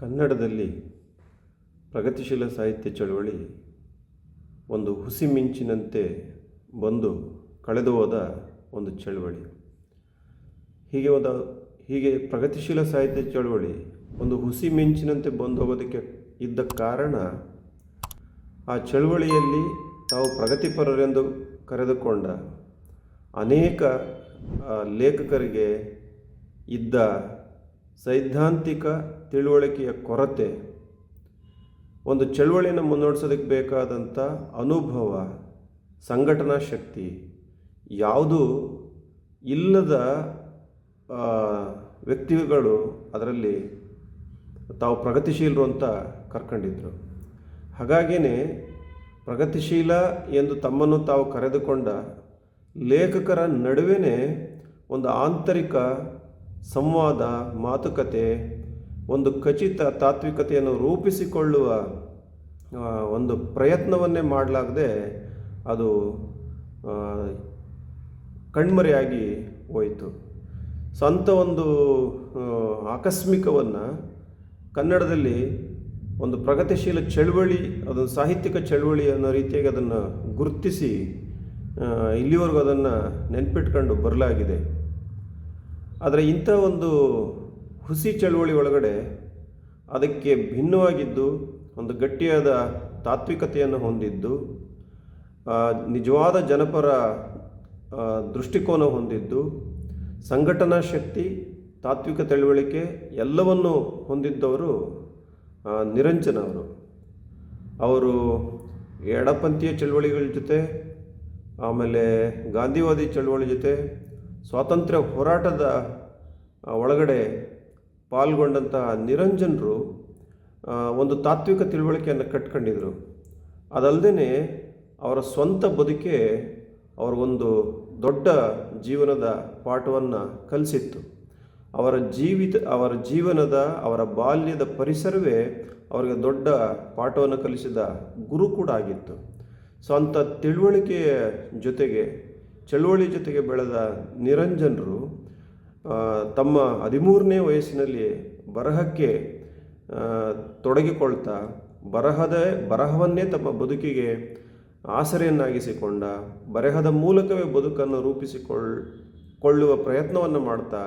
ಕನ್ನಡದಲ್ಲಿ ಪ್ರಗತಿಶೀಲ ಸಾಹಿತ್ಯ ಚಳವಳಿ ಒಂದು ಹುಸಿ ಮಿಂಚಿನಂತೆ ಬಂದು ಕಳೆದು ಹೋದ ಒಂದು ಚಳವಳಿ. ಹೀಗೆ ಹೋದ, ಹೀಗೆ ಪ್ರಗತಿಶೀಲ ಸಾಹಿತ್ಯ ಚಳವಳಿ ಒಂದು ಹುಸಿ ಮಿಂಚಿನಂತೆ ಬಂದು ಹೋಗೋದಕ್ಕೆ ಇದ್ದ ಕಾರಣ ಆ ಚಳವಳಿಯಲ್ಲಿ ತಾವು ಪ್ರಗತಿಪರರೆಂದು ಕರೆದುಕೊಂಡ ಅನೇಕ ಲೇಖಕರಿಗೆ ಇದ್ದ ಸೈದ್ಧಾಂತಿಕ ತಿಳುವಳಿಕೆಯ ಕೊರತೆ. ಒಂದು ಚಳುವಳಿಯನ್ನು ಮುನ್ನಡೆಸೋದಕ್ಕೆ ಬೇಕಾದಂಥ ಅನುಭವ, ಸಂಘಟನಾ ಶಕ್ತಿ ಯಾವುದೂ ಇಲ್ಲದ ವ್ಯಕ್ತಿಗಳು ಅದರಲ್ಲಿ ತಾವು ಪ್ರಗತಿಶೀಲರು ಅಂತ ಕರ್ಕೊಂಡಿದ್ದರು ಹಾಗಾಗಿಯೇ ಪ್ರಗತಿಶೀಲ ಎಂದು ತಮ್ಮನ್ನು ತಾವು ಕರೆದುಕೊಂಡ ಲೇಖಕರ ನಡುವೆ ಒಂದು ಆಂತರಿಕ ಸಂವಾದ ಮಾತುಕತೆ ಒಂದು ಖಚಿತ ತಾತ್ವಿಕತೆಯನ್ನು ರೂಪಿಸಿಕೊಳ್ಳುವ ಒಂದು ಪ್ರಯತ್ನವನ್ನೇ ಮಾಡಲಾಗದೆ ಅದು ಕಣ್ಮರೆಯಾಗಿ ಹೋಯಿತು. ಸ್ವಂತ ಒಂದು ಆ, ಆಕಸ್ಮಿಕವನ್ನು ಕನ್ನಡದಲ್ಲಿ ಒಂದು ಪ್ರಗತಿಶೀಲ ಚಳುವಳಿ ಅದೊಂದು ಸಾಹಿತ್ಯಿಕ ಚಳುವಳಿ ಅನ್ನೋ ರೀತಿಯಾಗಿ ಅದನ್ನು ಗುರುತಿಸಿ ಇಲ್ಲಿವರೆಗೂ ಅದನ್ನು ನೆನ್ಪಿಟ್ಕೊಂಡು ಬರಲಾಗಿದೆ. ಆದರೆ ಇಂಥ ಒಂದು ಹುಸಿ ಚಳುವಳಿ ಒಳಗಡೆ ಅದಕ್ಕೆ ಭಿನ್ನವಾಗಿದ್ದು ಒಂದು ಗಟ್ಟಿಯಾದ ತಾತ್ವಿಕತೆಯನ್ನು ಹೊಂದಿದ್ದು ನಿಜವಾದ ಜನಪರ ದೃಷ್ಟಿಕೋನ ಹೊಂದಿದ್ದು ಸಂಘಟನಾ ಶಕ್ತಿ ತಾತ್ವಿಕ ತಿಳುವಳಿಕೆ ಎಲ್ಲವನ್ನು ಹೊಂದಿದ್ದವರು ಆ, ನಿರಂಜನ ಅವರು. ಅವರು ಎಡಪಂಥೀಯ ಚಳುವಳಿಗಳ ಜೊತೆ ಆಮೇಲೆ ಗಾಂಧಿವಾದಿ ಚಳುವಳಿ ಜೊತೆ ಸ್ವಾತಂತ್ರ್ಯ ಹೋರಾಟದ ಒಳಗಡೆ ಪಾಲ್ಗೊಂಡಂತಹ ನಿರಂಜನರು ಒಂದು ತಾತ್ವಿಕ ತಿಳುವಳಿಕೆಯನ್ನು ಕಟ್ಕೊಂಡಿದ್ರು. ಅದಲ್ಲದೆ ಅವರ ಸ್ವಂತ ಬದುಕೆ ಅವ್ರಿಗೊಂದು ದೊಡ್ಡ ಜೀವನದ ಪಾಠವನ್ನು ಕಲಿಸಿತ್ತು. ಅವರ ಜೀವಿತ, ಅವರ ಜೀವನದ, ಅವರ ಬಾಲ್ಯದ ಪರಿಸರವೇ ಅವರಿಗೆ ದೊಡ್ಡ ಪಾಠವನ್ನು ಕಲಿಸಿದ ಗುರು ಕೂಡ ಆಗಿತ್ತು. ಸ್ವಂತ ತಿಳುವಳಿಕೆಯ ಜೊತೆಗೆ ಚಳುವಳಿ ಜೊತೆಗೆ ಬೆಳೆದ ನಿರಂಜನರು ತಮ್ಮ ಹದಿಮೂರನೇ ವಯಸ್ಸಿನಲ್ಲಿ ಬರಹಕ್ಕೆ ತೊಡಗಿಕೊಳ್ತಾ ಬರಹದ, ಬರಹವನ್ನೇ ತಮ್ಮ ಬದುಕಿಗೆ ಆಸರೆಯನ್ನಾಗಿಸಿಕೊಂಡ, ಬರಹದ ಮೂಲಕವೇ ಬದುಕನ್ನು ರೂಪಿಸಿಕೊಳ್ಳ ಕೊಳ್ಳುವ ಪ್ರಯತ್ನವನ್ನು ಮಾಡ್ತಾ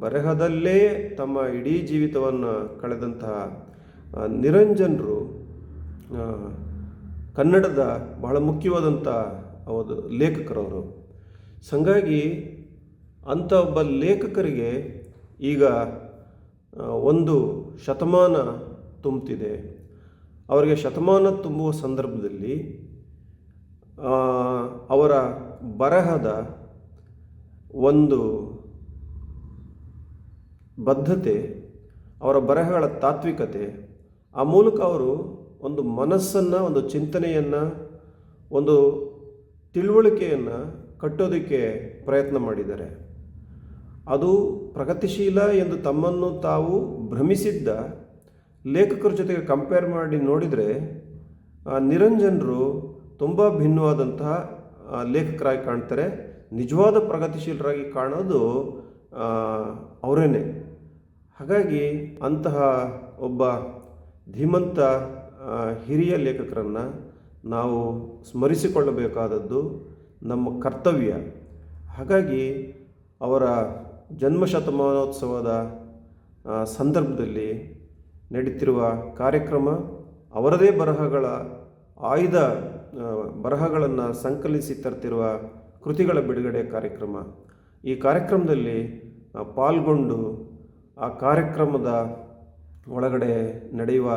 ಬರಹದಲ್ಲೇ ತಮ್ಮ ಇಡೀ ಜೀವಿತವನ್ನು ಕಳೆದಂತಹ ನಿರಂಜನರು ಕನ್ನಡದ ಬಹಳ ಮುಖ್ಯವಾದಂಥ ಒಂದು ಲೇಖಕರವರು. ಹಂಗಾಗಿ ಅಂಥ ಒಬ್ಬ ಲೇಖಕರಿಗೆ ಈಗ ಒಂದು ಶತಮಾನ ತುಂಬುತ್ತಿದೆ ಅವರಿಗೆ ಶತಮಾನ ತುಂಬುವ ಸಂದರ್ಭದಲ್ಲಿ ಅವರ ಬರಹದ ಒಂದು ಬದ್ಧತೆ, ಅವರ ಬರಹಗಳ ತಾತ್ವಿಕತೆ, ಆ ಮೂಲಕ ಅವರು ಒಂದು ಮನಸ್ಸನ್ನು, ಒಂದು ಚಿಂತನೆಯನ್ನು, ಒಂದು ತಿಳುವಳಿಕೆಯನ್ನು ಕಟ್ಟೋದಕ್ಕೆ ಪ್ರಯತ್ನ ಮಾಡಿದ್ದಾರೆ ಅದು ಪ್ರಗತಿಶೀಲ ಎಂದು ತಮ್ಮನ್ನು ತಾವು ಭ್ರಮಿಸಿದ್ದ ಲೇಖಕರ ಜೊತೆಗೆ ಕಂಪೇರ್ ಮಾಡಿ ನೋಡಿದರೆ ನಿರಂಜನರು ತುಂಬ ಭಿನ್ನವಾದಂತಹ ಲೇಖಕರಾಗಿ ಕಾಣ್ತಾರೆ. ನಿಜವಾದ ಪ್ರಗತಿಶೀಲರಾಗಿ ಕಾಣೋದು ಅವರೇನೆ. ಹಾಗಾಗಿ ಅಂತಹ ಒಬ್ಬ ಧೀಮಂತ ಹಿರಿಯ ಲೇಖಕರನ್ನು ನಾವು ಸ್ಮರಿಸಿಕೊಳ್ಳಬೇಕಾದದ್ದು ನಮ್ಮ ಕರ್ತವ್ಯ. ಹಾಗಾಗಿ ಅವರ ಜನ್ಮಶತಮಾನೋತ್ಸವದ ಸಂದರ್ಭದಲ್ಲಿ ನಡೀತಿರುವ ಕಾರ್ಯಕ್ರಮ ಅವರದೇ ಬರಹಗಳ ಆಯ್ದ ಬರಹಗಳನ್ನು ಸಂಕಲಿಸಿ ತರ್ತಿರುವ ಕೃತಿಗಳ ಬಿಡುಗಡೆ ಕಾರ್ಯಕ್ರಮ. ಈ ಕಾರ್ಯಕ್ರಮದಲ್ಲಿ ಪಾಲ್ಗೊಂಡು ಆ ಕಾರ್ಯಕ್ರಮದ ಒಳಗಡೆ ನಡೆಯುವ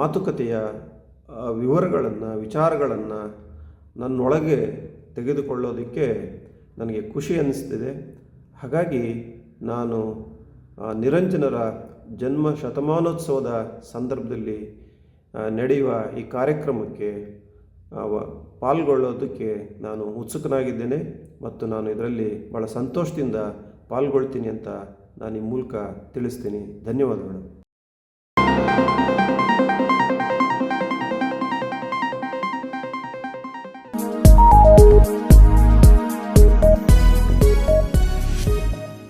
ಮಾತುಕತೆಯ ವಿವರಗಳನ್ನು, ವಿಚಾರಗಳನ್ನು ನನ್ನೊಳಗೆ ತೆಗೆದುಕೊಳ್ಳೋದಕ್ಕೆ ನನಗೆ ಖುಷಿ ಅನ್ನಿಸ್ತಿದೆ. ಹಾಗಾಗಿ ನಾನು ನಿರಂಜನರ ಜನ್ಮ ಶತಮಾನೋತ್ಸವದ ಸಂದರ್ಭದಲ್ಲಿ ನಡೆಯುವ ಈ ಕಾರ್ಯಕ್ರಮಕ್ಕೆ ಪಾಲ್ಗೊಳ್ಳೋದಕ್ಕೆ ನಾನು ಉತ್ಸುಕನಾಗಿದ್ದೇನೆ ಮತ್ತು ನಾನು ಇದರಲ್ಲಿ ಭಾಳ ಸಂತೋಷದಿಂದ ಪಾಲ್ಗೊಳ್ತೀನಿ ಅಂತ ನಾನು ಈ ಮೂಲಕ ತಿಳಿಸ್ತೀನಿ. ಧನ್ಯವಾದಗಳು.